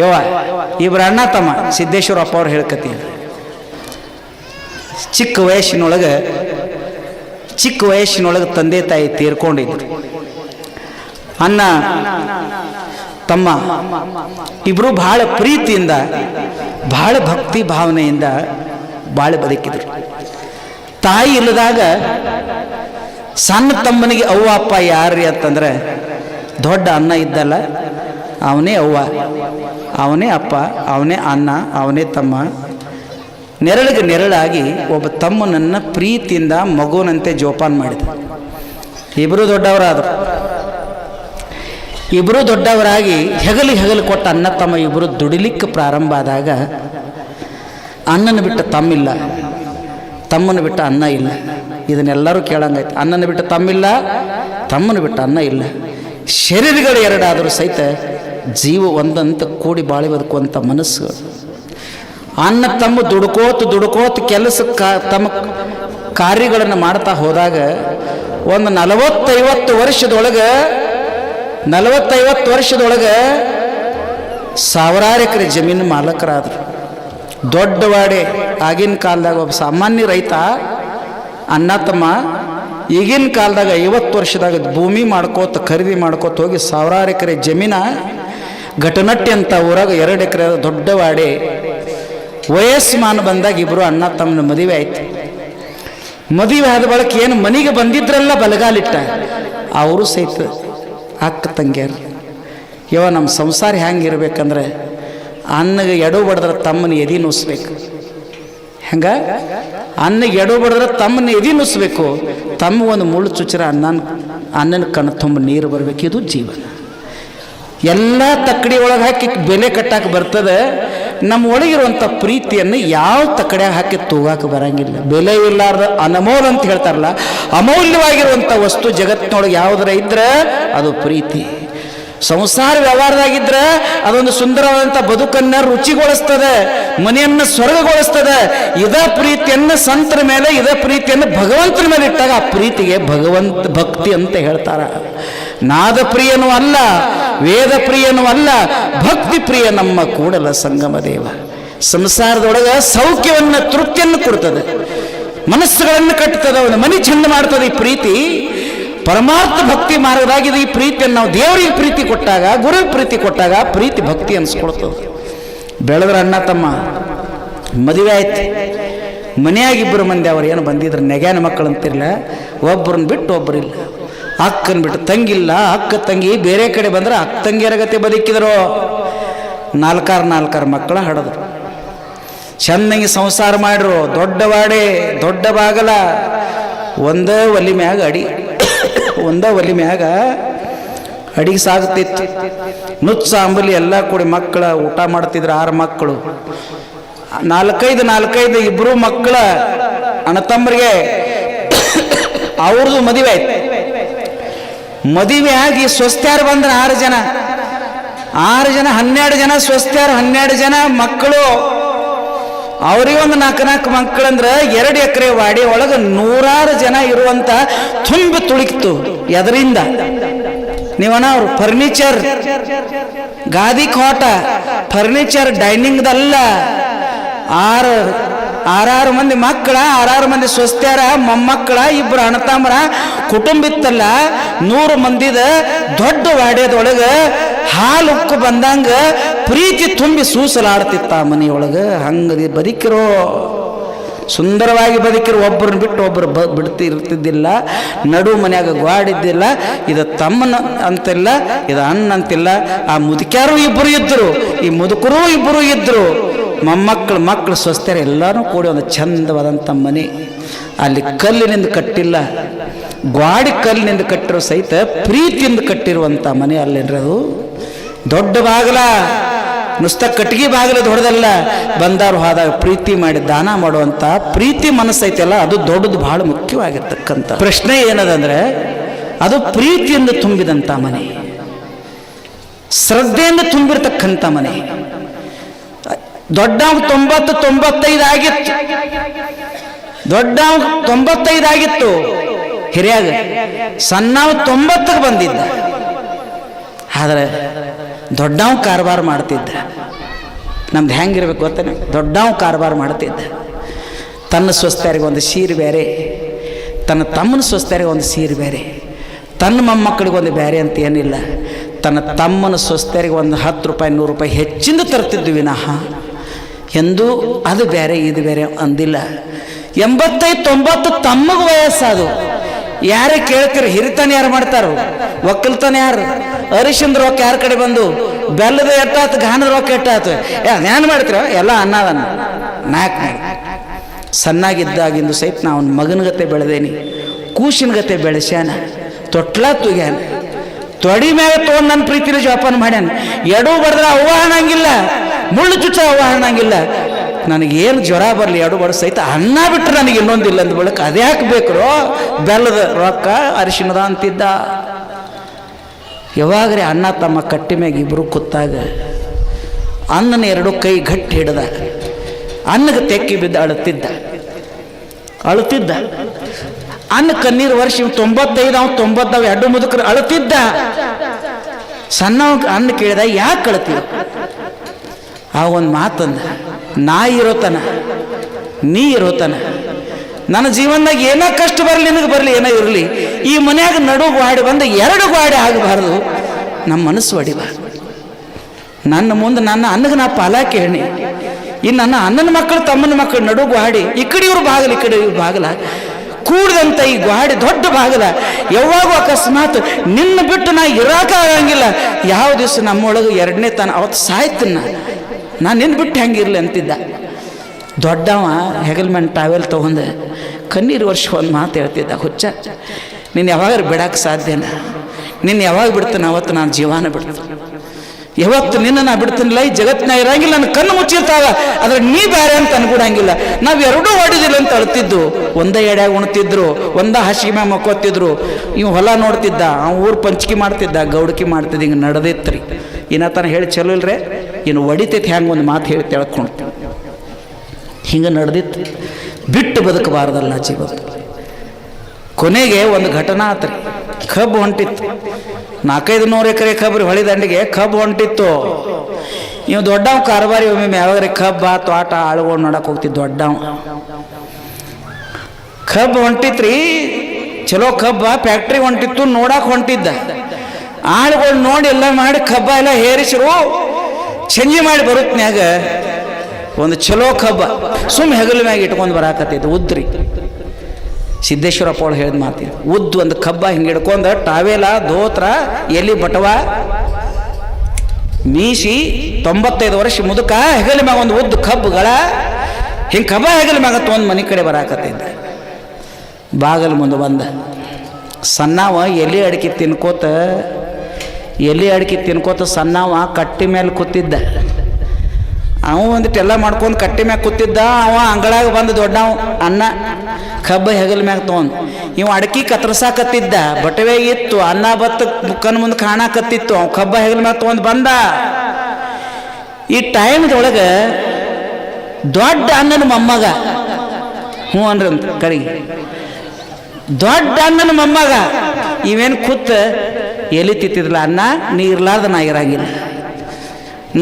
ಯವ್ವ ಇಬ್ಬರು ಅಣ್ಣ ತಮ್ಮ, ಸಿದ್ದೇಶ್ವರಪ್ಪ ಅವ್ರು ಹೇಳ್ಕತಿ ಚಿಕ್ಕ ವಯಸ್ಸಿನೊಳಗೆ ಚಿಕ್ಕ ವಯಸ್ಸಿನೊಳಗೆ ತಂದೆ ತಾಯಿ ತೀರ್ಕೊಂಡಿದ್ರು. ಅಣ್ಣ, ತಮ್ಮ ಇಬ್ಬರು ಬಹಳ ಪ್ರೀತಿಯಿಂದ ಬಹಳ ಭಕ್ತಿ ಭಾವನೆಯಿಂದ ಬಾಳೆ ಬದುಕಿದ್ರು. ತಾಯಿ ಇಲ್ಲದಾಗ ಸಣ್ಣ ತಮ್ಮನಿಗೆ ಅವ್ವ, ಅಪ್ಪ ಯಾರ್ರಿ ಅಂತಂದ್ರೆ, ದೊಡ್ಡ ಅನ್ನ ಇದ್ದಲ್ಲ ಅವನೇ ಅವ್ವ, ಅವನೇ ಅಪ್ಪ, ಅವನೇ ಅನ್ನ ಅವನೇ ತಮ್ಮ. ನೆರಳಿಗೆ ನೆರಳಾಗಿ ಒಬ್ಬ ತಮ್ಮನನ್ನು ಪ್ರೀತಿಯಿಂದ ಮಗುವಿನಂತೆ ಜೋಪಾನ ಮಾಡಿದ. ಇಬ್ಬರು ದೊಡ್ಡವರಾದರು. ಇಬ್ಬರು ದೊಡ್ಡವರಾಗಿ ಹೆಗಲಿ ಹೆಗಲು ಕೊಟ್ಟ ಅನ್ನ ತಮ್ಮ ಇಬ್ಬರು ದುಡಿಲಿಕ್ಕೆ ಪ್ರಾರಂಭ ಆದಾಗ ಅಣ್ಣನ ಬಿಟ್ಟ ತಮ್ಮಿಲ್ಲ, ತಮ್ಮನ ಬಿಟ್ಟ ಅನ್ನ ಇಲ್ಲ. ಇದನ್ನೆಲ್ಲರೂ ಕೇಳಂಗಾಯ್ತು. ಅಣ್ಣನ ಬಿಟ್ಟ ತಮ್ಮಿಲ್ಲ, ತಮ್ಮನ ಬಿಟ್ಟ ಅನ್ನ ಇಲ್ಲ. ಶರೀರಗಳು ಎರಡಾದರೂ ಸಹಿತ ಜೀವ ಒಂದಂತ ಕೂಡಿ ಬಾಳಿ ಬದುಕುವಂಥ ಮನಸ್ಸು. ಅನ್ನ ತಮ್ಮ ದುಡ್ಕೋತ ದುಡ್ಕೋತ ಕೆಲಸ ತಮ್ಮ ಕಾರ್ಯಗಳನ್ನು ಮಾಡ್ತಾ ಹೋದಾಗ ಒಂದು ನಲವತ್ತೈವತ್ತು ವರ್ಷದೊಳಗೆ ನಲವತ್ತೈವತ್ತು ವರ್ಷದೊಳಗೆ ಸಾವಿರಾರು ಎಕರೆ ಜಮೀನು ಮಾಲಕರಾದರು. ದೊಡ್ಡವಾಡೆ ಆಗಿನ ಕಾಲದಾಗ ಒಬ್ಬ ಸಾಮಾನ್ಯ ರೈತ ಅನ್ನ ತಮ್ಮ ಈಗಿನ ಕಾಲದಾಗ ಐವತ್ತು ವರ್ಷದಾಗ ಭೂಮಿ ಮಾಡ್ಕೋತ, ಖರೀದಿ ಮಾಡ್ಕೋತ ಹೋಗಿ ಸಾವಿರಾರು ಎಕರೆ ಜಮೀನ ಘಟನಟ್ಟಿ ಅಂತ ಊರಾಗ ಎರಡು ಎಕರೆ ದೊಡ್ಡವಾಡೆ ವಯಸ್ಮಾನ ಬಂದಾಗ ಇಬ್ಬರು ಅಣ್ಣ ತಮ್ಮನ ಮದುವೆ ಆಯ್ತು. ಮದುವೆ ಆದ ಬಳಿಕ ಏನು ಮನೆಗೆ ಬಂದಿದ್ರಲ್ಲ ಬಲಗಾಲಿಟ್ಟ. ಅವರು ಸಹಿತ ಅಕ್ಕ ತಂಗಿಯರು. ಇವ ನಮ್ಮ ಸಂಸಾರ ಹೆಂಗೆ ಇರ್ಬೇಕಂದ್ರೆ ಅನ್ನಗೆ ಎಡು ಬಡದ್ರೆ ತಮ್ಮನ ಎದಿ ನುಸ್ಬೇಕು. ಹೆಂಗ? ಅನ್ನಗೆ ಎಡು ಬಡದ್ರೆ ತಮ್ಮನ ಎದಿ ನುಸ್ಬೇಕು. ತಮ್ಮ ಒಂದು ಮುಳ್ಳು ಚುಚ್ಚರ ಅನ್ನನ ಅನ್ನನ ಕಣ್ಣು ತುಂಬ ನೀರು ಬರಬೇಕು. ಇದು ಜೀವನ. ಎಲ್ಲ ತಕ್ಕಡಿ ಒಳಗೆ ಹಾಕಿ ಬೆಲೆ ಕಟ್ಟಕ್ಕೆ ಬರ್ತದೆ. ನಮ್ಮ ಒಳಗಿರುವಂಥ ಪ್ರೀತಿಯನ್ನು ಯಾವ ತಕ್ಕಡಿಯಾಗ ಹಾಕಿ ತೂಗಾಕ ಬರಂಗಿಲ್ಲ. ಬೆಲೆ ಇಲ್ಲಾರ್ದ ಅನಮೋಲ್ ಅಂತ ಹೇಳ್ತಾರಲ್ಲ ಅಮೌಲ್ಯವಾಗಿರುವಂಥ ವಸ್ತು ಜಗತ್ತಿನೊಳಗೆ ಯಾವುದರ ಇದ್ರೆ ಅದು ಪ್ರೀತಿ. ಸಂಸಾರ ವ್ಯವಹಾರದಾಗಿದ್ರೆ ಅದೊಂದು ಸುಂದರವಾದಂಥ ಬದುಕನ್ನು ರುಚಿಗೊಳಿಸ್ತದೆ, ಮನೆಯನ್ನು ಸ್ವರ್ಗಗೊಳಿಸ್ತದೆ, ಇದ ಪ್ರೀತಿಯನ್ನು ಸಂತರ ಮೇಲೆ, ಇದೇ ಪ್ರೀತಿಯನ್ನು ಭಗವಂತನ ಮೇಲೆ ಇಟ್ಟಾಗ ಆ ಪ್ರೀತಿಗೆ ಭಗವಂತ ಭಕ್ತಿ ಅಂತ ಹೇಳ್ತಾರೆ. ನಾದ ಪ್ರಿಯನೂ ಅಲ್ಲ ವೇದ ಪ್ರಿಯನೂ ಅಲ್ಲ ಭಕ್ತಿ ಪ್ರಿಯ ನಮ್ಮ ಕೂಡಲ ಸಂಗಮ ದೇವ. ಸಂಸಾರದೊಳಗೆ ಸೌಖ್ಯವನ್ನು, ತೃಪ್ತಿಯನ್ನು ಕೊಡ್ತದೆ. ಮನಸ್ಸುಗಳನ್ನು ಕಟ್ಟುತ್ತದೆ ಅವನ ಮನೆ ಚಂದ ಮಾಡ್ತದೆ ಈ ಪ್ರೀತಿ. ಪರಮಾರ್ಥ ಭಕ್ತಿ ಮಾರ್ಗದಾಗಿದೆ ಈ ಪ್ರೀತಿಯನ್ನು ನಾವು ದೇವರಿಗೆ ಪ್ರೀತಿ ಕೊಟ್ಟಾಗ, ಗುರುವಿಗೆ ಪ್ರೀತಿ ಕೊಟ್ಟಾಗ ಪ್ರೀತಿ ಭಕ್ತಿ ಅನ್ಸ್ಕೊಳ್ತದೆ. ಬೆಳೆದ್ರ ಅಣ್ಣ ತಮ್ಮ, ಮದುವೆ ಆಯ್ತು. ಮನೆಯಾಗಿಬ್ಬರು ಮಂದಿ, ಅವ್ರು ಏನು ಬಂದಿದ್ರು, ನೆಗ್ಯಾನ ಮಕ್ಕಳು ಅಂತಿರಲ್ಲ ಒಬ್ಬರನ್ನ ಬಿಟ್ಟು ಒಬ್ಬರಿಲ್ಲ ಅಕ್ಕನ ಬಿಟ್ಟು ತಂಗಿಲ್ಲ, ಅಕ್ಕ ತಂಗಿ, ಬೇರೆ ಕಡೆ ಬಂದ್ರೆ ಅಕ್ಕ ತಂಗಿಯರ ಗತಿ ಬದುಕಿದ್ರು? ನಾಲ್ಕಾರು ನಾಲ್ಕಾರು ಮಕ್ಕಳ ಹಡದ್ರು. ಚೆನ್ನಾಗಿ ಸಂಸಾರ ಮಾಡ್ರು, ದೊಡ್ಡ ವಾಡೆ, ದೊಡ್ಡ ಬಾಗಲ, ಒಂದೇ ಒಲಿ ಮ್ಯಾಗ ಅಡಿ, ಒಂದೇ ಒಲಿ ಮ್ಯಾಗ ಅಡಿಗೆ ಸಾಗುತ್ತಿತ್ತು ನುಚ್ಚ, ಅಂಬಲಿ ಎಲ್ಲ ಕೂಡಿ ಮಕ್ಕಳ ಊಟ ಮಾಡ್ತಿದ್ರು ಆರು ಮಕ್ಕಳು. ನಾಲ್ಕೈದು ನಾಲ್ಕೈದು ಇಬ್ಬರು ಮಕ್ಕಳ ಅಣ್ಣತಮ್ಮರಿಗೆ ಅವ್ರದ್ದು ಮದುವೆ ಆಯ್ತು. ಮದುವೆ ಆಗಿ ಸ್ವಸ್ಥ್ಯಾರು ಬಂದ್ರೆ ಆರು ಜನ. ಆರು ಜನ, ಹನ್ನೆರಡು ಜನ ಸ್ವಸ್ಥ್ಯಾರು ಹನ್ನೆರಡು ಜನ ಮಕ್ಕಳು. ಅವ್ರಿಗೆ ಒಂದು ನಾಲ್ಕು ನಾಲ್ಕು ಮಕ್ಕಳಂದ್ರೆ ಎರಡು ಎಕರೆ ವಾಡಿ ಒಳಗೆ ನೂರಾರು ಜನ ಇರುವಂತ ತುಂಬಿ ತುಳಿಕ್ತು ಎದರಿಂದ? ನೀವಣ ಅವ್ರು ಫರ್ನಿಚರ್, ಗಾದಿ ಕೋಟ, ಫರ್ನಿಚರ್, ಡೈನಿಂಗ್ದಲ್ಲ, ಆರು ಆರಾರು ಮಂದಿ ಮಕ್ಕಳ ಆರಾರು ಮಂದಿ ಸ್ವಸ್ಥ್ಯಾರ ಮೊಮ್ಮಕ್ಕಳ ಇಬ್ಬರು ಅಣ್ಣತಮ್ಮರ ಕುಟುಂಬ ಇತ್ತಲ್ಲ ನೂರು ಮಂದಿದ ದೊಡ್ಡ ವಾಡ್ಯದೊಳಗೆ ಹಾಲು ಉಕ್ಕು ಬಂದಂಗ ಪ್ರೀತಿ ತುಂಬಿ ಸೂಸಲಾಡ್ತಿತ್ತ ಆ ಮನೆಯೊಳಗೆ ಹಂಗೆ ಬದುಕಿರೋ ಸುಂದರವಾಗಿ ಬದುಕಿರೋ ಒಬ್ಬರನ್ನ ಬಿಟ್ಟು ಒಬ್ಬರು ಬ ಬಿಡ್ತಿ ಇರ್ತಿದ್ದಿಲ್ಲ ನಡು ಮನ್ಯಾಗ ಗ್ವಾಡಿದ್ದಿಲ್ಲ ಇದು ತಮ್ಮನ ಅಂತಿಲ್ಲ ಇದು ಅಣ್ಣ ಅಂತಿಲ್ಲ ಆ ಮುದುಕ್ಯಾರು ಇಬ್ಬರು ಇದ್ದರು ಈ ಮುದುಕರು ಇಬ್ಬರು ಇದ್ದರು ಮೊಮ್ಮಕ್ಕಳು, ಮಕ್ಕಳು ಸ್ವಸ್ಥರು ಎಲ್ಲರೂ ಕೂಡಿ ಒಂದು ಚಂದವಾದಂಥ ಮನೆ. ಅಲ್ಲಿ ಕಲ್ಲಿನಿಂದ ಕಟ್ಟಿಲ್ಲ, ಗ್ವಾಡಿ ಕಲ್ಲಿನಿಂದ ಕಟ್ಟಿರೋ ಸಹಿತ ಪ್ರೀತಿಯಿಂದ ಕಟ್ಟಿರುವಂಥ ಮನೆ ಅಲ್ಲೇನ್ರಿ ಅದು ದೊಡ್ಡ ಬಾಗಲ. ನುಸ್ತ ಕಟ್ಟಿಗೆ ಬಾಗಿಲು ದೊಡ್ಡದಲ್ಲ. ಬಂದಾರು ಹೋದಾಗ ಪ್ರೀತಿ ಮಾಡಿ ದಾನ ಮಾಡುವಂಥ ಪ್ರೀತಿ ಮನಸ್ಸೈತಲ್ಲ, ಅದು ದೊಡ್ಡದು ಬಹಳ ಮುಖ್ಯವಾಗಿರ್ತಕ್ಕಂಥ. ಪ್ರಶ್ನೆ ಏನದಂದ್ರೆ, ಅದು ಪ್ರೀತಿಯಿಂದ ತುಂಬಿದಂಥ ಮನೆ. ಶ್ರದ್ಧೆಯಿಂದ ತುಂಬಿರ್ತಕ್ಕಂಥ ಮನೆ. ದೊಡ್ಡವ್ ತೊಂಬತ್ತು ತೊಂಬತ್ತೈದು ಆಗಿತ್ತು. ದೊಡ್ಡವ್ ತೊಂಬತ್ತೈದು ಆಗಿತ್ತು. ಹಿರಿಯಾಗ, ಸಣ್ಣವ್ ತೊಂಬತ್ತಕ್ಕೆ ಬಂದಿದ್ದ. ಆದರೆ ದೊಡ್ಡವ್ ಕಾರ್ಬಾರ್ ಮಾಡ್ತಿದ್ದ. ನಮ್ದು ಹೆಂಗಿರ್ಬೇಕು ಗೊತ್ತೇನೆ? ದೊಡ್ಡವ ಕಾರಬಾರ ಮಾಡ್ತಿದ್ದ. ತನ್ನ ಸ್ವಸ್ಥರಿಗೆ ಒಂದು ಸೀರೆ ಬೇರೆ, ತನ್ನ ತಮ್ಮನ ಸ್ವಸ್ಥರಿಗೆ ಒಂದು ಸೀರೆ ಬೇರೆ, ತನ್ನ ಮೊಮ್ಮಕ್ಕಳಿಗೆ ಒಂದು ಬೇರೆ ಅಂತ ಏನಿಲ್ಲ. ತನ್ನ ತಮ್ಮನ ಸ್ವಸ್ಥರಿಗೆ ಒಂದು ಹತ್ತು ರೂಪಾಯಿ, ನೂರು ರೂಪಾಯಿ ಹೆಚ್ಚಿಂದ ತರ್ತಿದ್ವಿ ವಿನಃ. ಎಂದೂ ಅದು ಬೇರೆ, ಇದು ಬೇರೆ ಅಂದಿಲ್ಲ. ಎಂಬತ್ತೈದು ತೊಂಬತ್ತು ತಮ್ಮಗ ವಯಸ್ಸಾದು. ಯಾರೇ ಕೇಳ್ತೀರಿ, ಹಿರಿತನ ಯಾರು ಮಾಡ್ತಾರೋ? ಒಕ್ಕಲ್ತನ ಯಾರು? ಅರಿಶಿನ ರೊಕ್ಕ ಯಾರ ಕಡೆ ಬಂದು? ಬೆಲ್ಲದ ಎಟ್ಟಾತು ಗಾನದ ರೊಕ್ಕ ಎಟ್ಟಾತು? ಏನು ಮಾಡ್ತೀರ? ಎಲ್ಲ ಅನ್ನದನ್ನ ನಾಲ್ಕು ಸಣ್ಣಾಗಿದ್ದಾಗಿಂದು ಸಹಿತ ನಾವು ಮಗನ ಮಗನಗತೆ ಬೆಳೆದೇನಿ. ಕೂಸಿನ ಗತೆ ಬೆಳೆಸ್ಯಾನ. ತೊಟ್ಲ ತುಗ್ಯಾನ. ತೊಡಿ ಮೇಲೆ ತೊಗೊಂಡು ನನ್ನ ಪ್ರೀತಿನ ಜೋಪಾನ ಮಾಡ್ಯಾನ. ಎಡೂ ಬಡ್ದ್ರೆ ಅವ್ವ ಮುಳ್ಳು ಚುಚ್ಚ ಅವ್ವ ಅನ್ನಂಗಿಲ್ಲ. ನನಗೇನು ಜ್ವರ ಬರಲಿ ಎರಡು ಬಡ ಸಹಿತ ಅನ್ನ ಬಿಟ್ಟರೆ ನನಗೆ ಇನ್ನೊಂದಿಲ್ಲ ಅಂದ ಬಳಿಕ ಅದ್ಯಾಕೆ ಬೇಕ್ರೋ? ಬೆಲ್ಲದ ರೊಕ್ಕ ಅರಿಶಿಣದ ಅಂತಿದ್ದ. ಯಾವಾಗ್ರೆ ಅಣ್ಣ ತಮ್ಮ ಕಟ್ಟಿ ಮ್ಯಾಗ ಇಬ್ಬರು ಕೂತಾಗ ಅನ್ನನ ಎರಡು ಕೈ ಗಟ್ಟಿ ಹಿಡ್ದ. ಅನ್ನಗೆ ತೆಕ್ಕಿ ಬಿದ್ದ ಅಳುತ್ತಿದ್ದ ಅಳುತ್ತಿದ್ದ ಅನ್ನ ಕಣ್ಣೀರು ವರ್ಷ ಇವ್ ತೊಂಬತ್ತೈದು ಅವ್ನು ತೊಂಬತ್ತಾವ ಎರಡು ಮುದುಕರು ಅಳುತ್ತಿದ್ದ ಸಣ್ಣ ಅನ್ನ ಕೇಳಿದ, ಯಾಕೆ ಅಳ್ತೀವ ಆ ಒಂದು ಮಾತಂದ ನಾ ಇರೋತನ, ನೀ ಇರೋತನ, ನನ್ನ ಜೀವನದಾಗ ಏನೋ ಕಷ್ಟ ಬರಲಿ, ನಿನಗೆ ಬರಲಿ, ಏನೋ ಇರಲಿ, ಈ ಮನ್ಯಾಗ ನಡು ಗಾಡಿ ಬಂದು ಎರಡು ಗಾಡಿ ಆಗಬಾರ್ದು, ನಮ್ಮ ಮನಸ್ಸು ಹೊಡಿಬಾರ್ದು ನನ್ನ ಮುಂದೆ ನನ್ನ ಅನ್ನಗೆ ನಾ ಪಾಲಾಕಿ ಹೇಳಿ ಇನ್ನು ನನ್ನ ಅಣ್ಣನ ಮಕ್ಕಳು ತಮ್ಮನ ಮಕ್ಕಳು ನಡು ಗಾಡಿ, ಈ ಕಡೆ ಇವ್ರು ಬಾಗಲ, ಈ ಕಡೆ ಇವ್ರು ಬಾಗಲ. ಕೂಡ್ದಂತ ಈ ಗಾಡಿ ದೊಡ್ಡ ಬಾಗಲ. ಯಾವಾಗೂ ಅಕಸ್ಮಾತ್ ನಿನ್ನ ಬಿಟ್ಟು ನಾ ಇರಾಕ ಆಗಂಗಿಲ್ಲ. ಯಾವ ದಿವಸ ನಮ್ಮೊಳಗೆ ಎರಡನೇ ತಾನ, ಅವತ್ತು ಸಾಯ್ತೀನಿ ನಾನು. ನಿನ್ನ ಬಿಟ್ಟು ಹೆಂಗಿರಲಿ ಅಂತಿದ್ದ. ದೊಡ್ಡವ ಹೆಗಲ್ಮ್ಯಾನ್ ಟಾವೆಲ್ ತೊಗೊಂಡು ಕಣ್ಣೀರು ವರ್ಷ ಒಂದು ಮಾತು ಹೇಳ್ತಿದ್ದ, ಹುಚ್ಚ, ನೀನು ಯಾವಾಗ ಬಿಡಕ್ಕೆ ಸಾಧ್ಯನ ನಿನ್ನ ಯಾವಾಗ ಬಿಡ್ತಾನೆ ಅವತ್ತು ನಾನು ಜೀವನ ಬಿಡ್ತೀನಿ ಯಾವತ್ತು ನಿನ್ನ ನಾ ಬಿಡ್ತೀನಿಲ್ಲ ಈ ಜಗತ್ತಿನ ಇರಂಗಿಲ್ಲ ನನ್ನ ಕಣ್ಣು ಮುಚ್ಚಿರ್ತಾವ, ಆದ್ರೆ ನೀ ಬೇರೆ ಅಂತ ಅನ್ಕೊಡಂಗಿಲ್ಲ ನಾವು ಎರಡೂ ಹೊಡಿದಿಲ್ಲ ಅಂತ ಅಳ್ತಿದ್ದು. ಒಂದೇ ಎಡ್ಯಾಗ ಉಣ್ತಿದ್ರು, ಒಂದೇ ಹಾಸಿಗೆ ಮ್ಯಾಗ ಮಕ್ಕೋತಿದ್ರು. ಇವ್ ಹೊಲ ನೋಡ್ತಿದ್ದ ಅವ ಊರು ಪಂಚಿಕೆ ಮಾಡ್ತಿದ್ದ, ಗೌಡಕಿ ಮಾಡ್ತಿದ್ದ, ಹಿಂಗೆ ಇನ್ನತನ ಹೇಳಿ ಚಲೋ ಇಲ್ರಿ? ಇನ್ನು ಹೊಡಿತೈತಿ ಹ್ಯಾಂಗ ಒಂದು ಮಾತು ಹೇಳಿ ತಿಳ್ಕೊಂಡು ಹಿಂಗೆ ನಡೆದಿತ್ತು. ಬಿಟ್ಟು ಬದುಕಬಾರ್ದಲ್ಲ ಜೀವ ಕೊನೆಗೆ ಒಂದು ಘಟನಾ ಆತ್ರಿ. ಕಬ್ಬು ಹೊಂಟಿತ್ತು. ನಾಲ್ಕೈದು ನೂರು ಎಕರೆ ಕಬ್ಬು ಹೊಳಿ ದಂಡಿಗೆ ಕಬ್ಬು ಹೊಂಟಿತ್ತು. ಇವ್ ದೊಡ್ಡವ ಕಾರಬಾರಿ ಒಮ್ಮೆ ಯಾವಾಗ್ರೆ ಕಬ್ಬ, ತೋಟ, ಆಳುಗಳು ನೋಡಕ್ ಹೋಗ್ತಿದ್ದು ದೊಡ್ಡವ. ಕಬ್ಬು ಹೊಂಟಿತ್ರಿ. ಚಲೋ ಕಬ್ಬ ಫ್ಯಾಕ್ಟ್ರಿ ಹೊಂಟಿತ್ತು, ನೋಡಕ್ ಹೊಂಟಿದ್ದ. ಆಳುಗಳು ನೋಡಿ ಎಲ್ಲ ಮಾಡಿ ಕಬ್ಬ ಎಲ್ಲ ಹೇರಿಸಿರು ಚಂಜಿ ಮಾಡಿ ಬರುತ್ತನ್ಯಾಗ ಒಂದು ಚಲೋ ಕಬ್ಬ, ಸುಮ್ ಹೆಗಲ ಮ್ಯಾಗ ಇಟ್ಕೊಂಡು ಬರಾಕತ್ತೈತೆ, ಉದ್ರಿ. ಸಿದ್ದೇಶ್ವರಪ್ಪ ಅವಳು ಹೇಳಿದ ಮಾತಿ ಉದ್ದು ಒಂದು ಕಬ್ಬ ಹಿಂಗೆ ಹಿಡ್ಕೊಂಡು ಟಾವೇಲ, ದೋತ್ರ ಎಲ್ಲಿ ಬಟವ ಮೀಸಿ ತೊಂಬತ್ತೈದು ವರ್ಷ ಮುದುಕ ಹೆಗಲ ಮ್ಯಾಗ ಒಂದು ಉದ್ದು ಕಬ್ಬುಗಳ, ಹಿಂಗೆ ಕಬ್ಬ ಹೆಗಲ ಮ್ಯಾಗ ತೊಗೊಂಡು ಮನೆ ಕಡೆ ಬರಾಕತ್ತೈತೆ. ಬಾಗಲ್ ಮುಂದೆ ಬಂದ. ಸಣ್ಣವ ಎಲೆ ಅಡಿಕೆ ತಿನ್ಕೋತ ಎಲೆ ಅಡಿಕೆ ತಿನ್ಕೋತ ಸಣ್ಣವ ಕಟ್ಟಿ ಮೇಲೆ ಕೂತಿದ್ದ. ಅವ ಒಂದಿಟ್ಟೆಲ್ಲ ಮಾಡ್ಕೊಂಡು ಕಟ್ಟಿ ಮ್ಯಾಗ ಕೂತಿದ್ದ. ಅವ ಅಂಗಳಾಗ ಬಂದು ದೊಡ್ಡವ ಅನ್ನ ಕಬ್ಬ ಹೆಗಲ ಮ್ಯಾಗ ತೊಗೊಂಡು. ಇವ ಅಡಕಿ ಕತ್ತರ್ಸಾಕತ್ತಿದ್ದ ಬಟವೆ ಇತ್ತು, ಅನ್ನ ಬತ್ತ ಮುಕ್ಕನ ಮುಂದೆ ಕಾಣಾಕತ್ತಿತ್ತು ಅವ ಕಬ್ಬ ಹೆಗಲ ಮ್ಯಾಗ ತೊಗೊಂಡು ಬಂದ. ಈ ಟೈಮ್ದೊಳಗೆ ದೊಡ್ಡ ಅನ್ನನ ಮೊಮ್ಮಗ. ಹ್ಞೂ ಅನ್ರಿ ಕಡೆಗೆ ದೊಡ್ಡ ಅಣ್ಣನ ಮೊಮ್ಮಗ. ಇವೇನು ಕೂತ್ ಎಲಿ ತಿತ್ತಿದ್ಲ ಅನ್ನ ನೀ ಇರ್ಲಾರ್ದ ನಾ ಇರಂಗಿಲ್ಲ.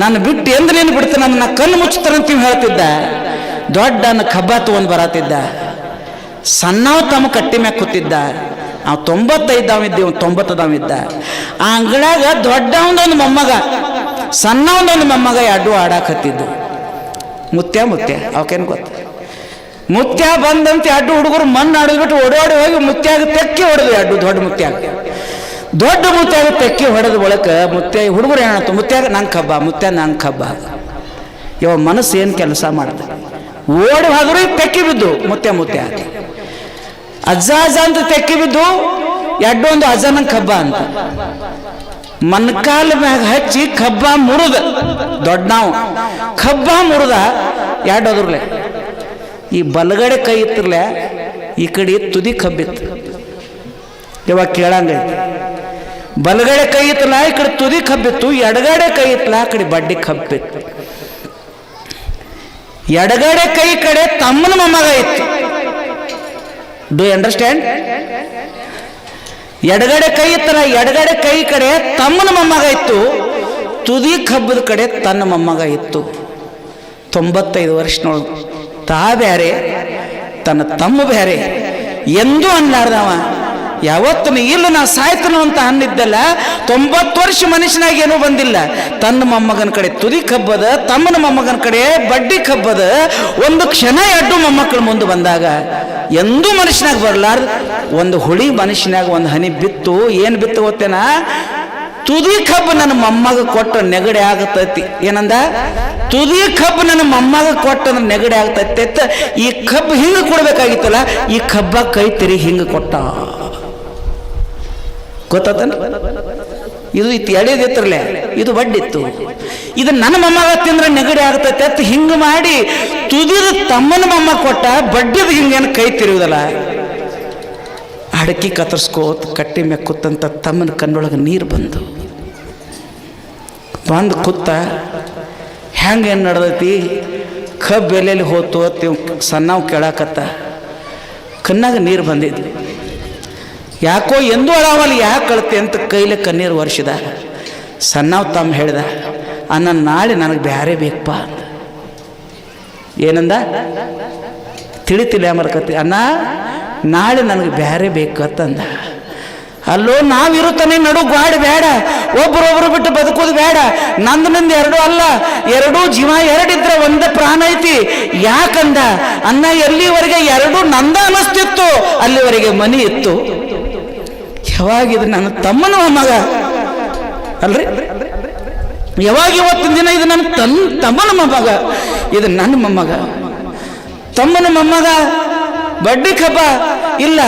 ನನ್ನ ಬಿಟ್ಟು ಎಂದ್ರೆ ಏನು ಬಿಡ್ತ ನನ್ನ ಕಣ್ಣು ಮುಚ್ಚುತ್ತಾರಂತ ನೀವು ಹೇಳ್ತಿದ್ದ. ದೊಡ್ಡ ಅನ್ನ ಕಬ್ಬ ತಗೊಂಡು ಬರತ್ತಿದ್ದ. ಸಣ್ಣವ ತಮ್ಮ ಕಟ್ಟಿ ಮ್ಯಾಗ ಕೂತಿದ್ದ. ಅವ್ ತೊಂಬತ್ತೈದವ ಇದ್ದ ಇವ್ ತೊಂಬತ್ತದವ ಇದ್ದ ಆ ಅಂಗಳಾಗ ದೊಡ್ಡವನೊಂದು ಮೊಮ್ಮಗ, ಸಣ್ಣವನೊಂದು ಮೊಮ್ಮಗ ಎರಡು ಆಡಾಕತ್ತಿದ್ದು ಮುತ್ಯ ಮುತ್ಯ, ಅವಕೇನು ಗೊತ್ತ? ಮುತ್ಯ ಬಂದಂತೆ ಅಡ್ಡು ಹುಡುಗರು ಮಣ್ಣು ಆಡಿದ್ಬಿಟ್ಟು ಓಡಾಡಿ ಹೋಗಿ ಮುತ್ಯಾಗ ತೆಕ್ಕಿ ಹೊಡೆದು ಅಡ್ಡು ದೊಡ್ಡ ಮುತ್ಯಾಗ. ದೊಡ್ಡ ಮುತ್ಯಾಗ ತೆಕ್ಕಿ ಹೊಡೆದ ಒಳಕ ಮುತ್ಯ ಹುಡುಗರು ಏನಾಯ್ತು ಮುತ್ಯಾಗ, ನಂಗೆ ಕಬ್ಬ, ಮುತ್ಯ ನಂಗೆ ಕಬ್ಬ. ಇವ ಮನಸ್ಸು ಏನು ಕೆಲಸ ಮಾಡ್ದೆ? ಓಡಿ ಹೋದ್ರು ತೆಕ್ಕಿ ಬಿದ್ದು ಮುತ್ಯ ಮುತ್ಯ ಅಜ್ಜ ಅಜ್ಜ ಅಂತ ತೆಕ್ಕಿ ಬಿದ್ದು ಎಡ್ಡೊಂದು ಅಜ್ಜ ನಂಗೆ ಕಬ್ಬ ಅಂತ. ಮನ್ಕಾಲ ಮ್ಯಾಗ ಹಚ್ಚಿ ಕಬ್ಬ ಮುರಿದ. ದೊಡ್ಡನಾವು ಕಬ್ಬ ಮುರಿದ ಎರಡೋದ್ರಲೆ ಈ ಬಲಗಡೆ ಕೈ ಇತ್ತಿರ್ಲೆ, ಈ ಕಡೆ ತುದಿ ಕಬ್ಬಿತ್ತು. ಇವಾಗ ಕೇಳಂಗೈತಿ ಬಲಗಡೆ ಕೈ ಇತ್ತಲ್ಲ ಈ ಕಡೆ ತುದಿ ಕಬ್ಬಿತ್ತು, ಎಡಗಡೆ ಕೈ ಇತ್ತಲ್ಲ ಆ ಕಡೆ ಬಡ್ಡಿ ಕಬ್ಬಿತ್ತು. ಎಡಗಡೆ ಕೈ ಕಡೆ ತಮ್ಮನ ಮೊಮ್ಮಗ ಇತ್ತು. ಡು ಅಂಡರ್ಸ್ಟ್ಯಾಂಡ್ ಎಡಗಡೆ ಕೈ ಇತ್ತಲ್ಲ ಎಡಗಡೆ ಕೈ ಕಡೆ ತಮ್ಮನ ಮೊಮ್ಮಗ ಇತ್ತು. ತುದಿ ಕಬ್ಬದ ಕಡೆ ತನ್ನ ಮೊಮ್ಮಗ ಇತ್ತು. ತೊಂಬತ್ತೈದು ವರ್ಷನೊಳಗೆ. ತಾ ಬ್ಯಾರೆ, ತನ್ನ ತಮ್ಮ ಬ್ಯಾರೆ. ಎಂದೂ ಅನ್ಲಾರ್ದವ. ಯಾವತ್ತು ಇಲ್ಲ ನಾ ಸಾಯ್ತನು ಅಂತ ಅನ್ನಿದ್ದಲ್ಲ, ತೊಂಬತ್ತು ವರ್ಷ ಮನುಷ್ಯನಾಗ ಏನೂ ಬಂದಿಲ್ಲ. ತನ್ನ ಮೊಮ್ಮಗನ ಕಡೆ ತುದಿ ಕಬ್ಬದ, ತಮ್ಮನ ಮೊಮ್ಮಗನ ಕಡೆ ಬಡ್ಡಿ ಕಬ್ಬದ, ಒಂದು ಕ್ಷಣ ಎಡ್ಡು ಮೊಮ್ಮಕ್ಕಳು ಮುಂದೆ ಬಂದಾಗ ಎಂದೂ ಮನುಷ್ಯನಾಗ ಬರಲಾರ್ದು. ಒಂದು ಹುಳಿ ಮನುಷ್ಯನಾಗ ಒಂದು ಹನಿ ಬಿತ್ತು, ಏನು ಬಿತ್ತು ಗೊತ್ತೇನ? ತುದಿ ಕಬ್ಬು ನನ್ನ ಮೊಮ್ಮಗ ಕೊಟ್ಟ ನೆಗಡಿ ಆಗತೈತಿ. ಏನಂದ? ತುದಿ ಕಬ್ಬು ನನ್ನ ಮೊಮ್ಮಗ ಕೊಟ್ಟ ನೆಗಡಿ ಆಗ್ತೈತಿ. ಈ ಕಬ್ಬು ಹಿಂಗೆ ಕೊಡ್ಬೇಕಾಗಿತ್ತಲ್ಲ, ಈ ಕಬ್ಬ ಕೈ ತಿರಿ ಹಿಂಗೆ ಕೊಟ್ಟ. ಗೊತ್ತಾತನ ಇದು ಇತ್ತು ಎಳೆದಿತ್ತರಲೆ ಇದು ಬಡ್ಡಿತ್ತು. ಇದು ನನ್ನ ಮೊಮ್ಮಗ ತಿಂದ್ರೆ ನೆಗಡಿ ಆಗ್ತೈತೆ. ಅಂತ ಹಿಂಗೆ ಮಾಡಿ ತುದಿದ ತಮ್ಮನ ಮೊಮ್ಮ ಕೊಟ್ಟ, ಬಡ್ಡಿದ ಹಿಂಗೇನು ಕೈ ತಿರುವುದಲ್ಲ? ಅಡಕಿ ಕತ್ತರಿಸ್ಕೋತ, ಕಟ್ಟಿ ಕೂತಂತ ತಮ್ಮನ ಕಣ್ಣೊಳಗೆ ನೀರು ಬಂದು. ಬಂದು ಕುತ್ತ ಹೆಂಗೆ ಏನು ನಡ್ದೈತಿ? ಕಬ್ಬು ಎಲ್ಲೆಲ್ಲಿ ಹೋತು ಅತ್ತಿ ಸಣ್ಣವು ಕೇಳಾಕತ್ತ. ಕಣ್ಣಾಗ ನೀರು ಬಂದಿದ್ದು ಯಾಕೋ ಎಂದೂ ಅಳಾವಲ್ಲಿ ಯಾಕೆ ಕಳ್ತೆ ಅಂತ ಕೈಲಿ ಕಣ್ಣೀರು ವರ್ಷದ ಸಣ್ಣವ್ ತಮ್ಮ ಹೇಳ್ದ, ಅನ್ನ ನಾಳೆ ನನಗೆ ಬ್ಯಾರೆ ಬೇಕಪ್ಪ ಅಂತ. ಏನಂದ? ತಿಳಿತಿಲ್ಲ ಮರ್ಕತಿ ಅನ್ನ ನಾಳೆ ನನಗೆ ಬ್ಯಾರೆ ಬೇಕು ಅಂತಂದ ಅಲ್ಲೋ ನಾವಿರುತ್ತಾನೆ ನಡು ಗಾಡಿ ಬೇಡ. ಒಬ್ರೊಬ್ರು ಬಿಟ್ಟು ಬದುಕೋದು ಬೇಡ. ನಂದು ನಂದು ಎರಡು ಅಲ್ಲ, ಎರಡೂ ಜೀವ, ಎರಡಿದ್ರೆ ಒಂದೇ ಪ್ರಾಣ ಐತಿ. ಯಾಕಂದ? ಅನ್ನ ಎಲ್ಲಿವರೆಗೆ ಎರಡು ನಂದ ಅನಿಸ್ತಿತ್ತು ಅಲ್ಲಿವರೆಗೆ ಮನಿ ಇತ್ತು. ಯಾವಾಗ ಇದು ನನ್ನ ತಮ್ಮನ ಮಗ? ಅಲ್ರಿ? ಯಾವಾಗ ಇವತ್ತಿನ ದಿನ ಇದು ನನ್ನ ತನ್, ತಮ್ಮನ ಮೊಮ್ಮಗ? ಇದು ನನ್ನ ಮೊಮ್ಮಗ. ತಮ್ಮನ ಮೊಮ್ಮಗ, ಬಡ್ಡಿ ಕಬ್ಬ ಇಲ್ಲ.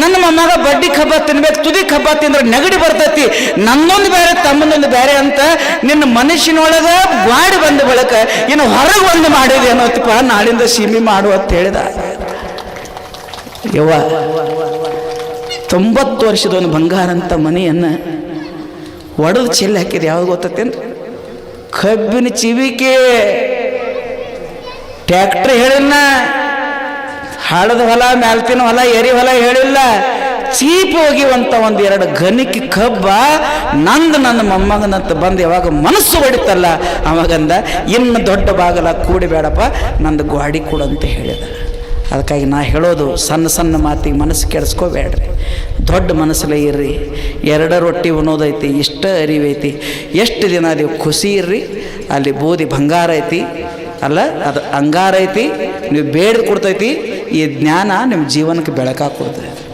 ನನ್ನ ಮೊಮ್ಮಗ ಬಡ್ಡಿ ಕಬ್ಬ ತಿನ್ಬೇಕು, ತುದಿ ಕಬ್ಬ ತಿಂದ್ರೆ ನೆಗಡಿ ಬರ್ತೈತಿ. ನನ್ನೊಂದು ಬೇರೆ, ತಮ್ಮನೊಂದು ಬೇರೆ ಅಂತ ನಿನ್ನ ಮನುಷ್ಯನೊಳಗ ಗಾಡಿ ಬಂದ ಬಳಕ ಇನ್ನು ಹೊರಗೆ ಒಂದು ಮಾಡಿದೆ ಅನ್ನೋತಪ್ಪ ನಾಳಿಂದ ಸೀಮೆ ಮಾಡು ಅಂತ ಹೇಳಿದ. ಯವ್ವ, ತೊಂಬತ್ತು ವರ್ಷದ ಒಂದು ಬಂಗಾರ ಅಂತ ಮನೆಯನ್ನ ಒಡೆದು ಚೆಲ್ಲಿ ಹಾಕಿದ, ಯಾವಾಗ ಗೊತ್ತೇನು ಕಬ್ಬಿನ ಚಿವಿಕೆ. ಟ್ಯಾಕ್ಟ್ರ್ ಹೇಳಿಲ್ಲ ಹಾಳದ ಹೊಲ, ಮ್ಯಾಲ್ತಿನ ಹೊಲ ಎರಿ ಹೊಲ ಹೇಳಿಲ್ಲ. ಚೀಪ್ ಹೋಗಿವಂತ ಒಂದು ಎರಡು ಗಣಿಕೆ ಕಬ್ಬ ನಂದು ನನ್ನ ಮೊಮ್ಮಗನಂತ ಬಂದು ಯಾವಾಗ ಮನಸ್ಸು ಹೊಡಿತಲ್ಲ, ಅವಾಗಂದ ಇನ್ನು ದೊಡ್ಡ ಬಾಗಲ ಕೂಡಿ ಬೇಡಪ್ಪ ನಂದು ಗ್ವಾಡಿ ಕೊಡು ಅಂತ ಹೇಳಿದ. ಅದಕ್ಕಾಗಿ ನಾ ಹೇಳೋದು ಸಣ್ಣ ಸಣ್ಣ ಮಾತಿಗೆ ಮನಸ್ಸು ಕೆಡಿಸ್ಕೋಬೇಡ್ರಿ. ದೊಡ್ಡ ಮನಸ್ಸಲ್ಲೇ ಇರ್ರಿ. ಎರಡ ರೊಟ್ಟಿ ಉಣೋದೈತಿ, ಇಷ್ಟ ಅರಿವೈತಿ. ಎಷ್ಟು ದಿನ ಅದು ಖುಷಿ ಇರ್ರಿ, ಅಲ್ಲಿ ಬೂದಿ ಬಂಗಾರ ಐತಿ, ಅಲ್ಲ ಅದು ಅಂಗಾರ ಐತಿ, ನೀವು ಬೇಡ ಕೊಡ್ತೈತಿ ಈ ಜ್ಞಾನ ನಿಮ್ಮ ಜೀವನಕ್ಕೆ ಬೆಳಕಾಗಿ ಕೊಡ್ತೈತಿ